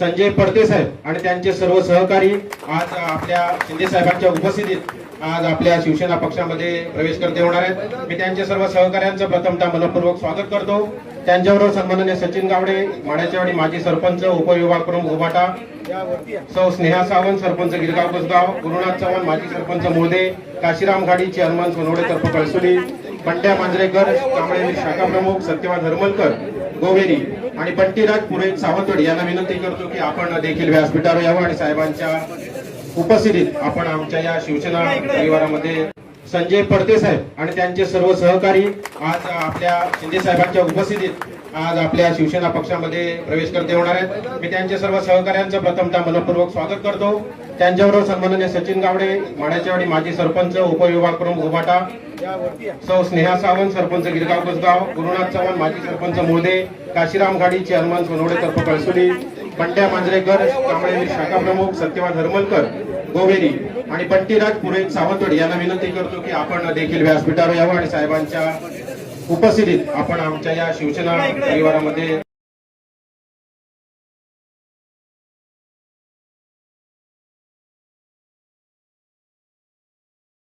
संजय पडते साहेब आणि त्यांचे सर्व सहकारी आज आपल्या शिंदे साहेबांच्या उपस्थितीत आज आपल्या शिवसेना पक्षामध्ये प्रवेश करते होणार आहेत. मी त्यांच्या सर्व सहकाऱ्यांचं प्रथमतः मनपूर्वक स्वागत करतो. त्यांच्याबरोबर सन्माननीय सचिन गावडे माड्याच्यावाडी माजी सरपंच उपविभाग प्रमुख उभाटा सौ स्नेहा सावंत सरपंच गिरगाव कसगाव गुरुनाथ चव्हाण माजी सरपंच मोदे काशीराम घाडी चेअरमन सोनवडे तर्फ कळसुली पंड्या मांजरेकर कांबळे शाखा प्रमुख सत्यवान हरमलकर गोवेरी आणि बंटीराज पुरोहित सावंतवाडी यांना विनंती करतो की आपण देखील व्यासपीठावर यावं आणि साहेबांच्या उपस्थितीत आपण आमच्या या शिवसेना परिवारामध्ये संजय पडते साहेब आणि त्यांचे सर्व सहकारी आज आपल्या शिंदे साहेबांच्या उपस्थितीत आज आपल्या शिवसेना पक्षामध्ये प्रवेश करते होणार आहेत. मी त्यांच्या सर्व सहकाऱ्यांचं प्रथमतः मनपूर्वक स्वागत करतो. त्यांच्याबरोबर सन्माननीय सचिन गावडे माड्याच्यावाडी माजी सरपंच उपविभाग प्रमुख उभाटा सौ स्नेहा सावंत सरपंच गिरगाव कसगाव गुरुनाथ चव्हाण माजी सरपंच मोदे काशीराम घाडी चेअरमन सोनवडे तर्फ कळसुली पंड्या मांजरेकर कांबळे शाखा प्रमुख सत्यवान हरमलकर गोवेरी आणि बंटीराज पुरोहित सावंतवाडी यांना विनंती करतो की आपण देखील व्यासपीठावर यावं आणि साहेबांच्या उपस्थितीत आपण आमच्या या शिवसेना परिवारामध्ये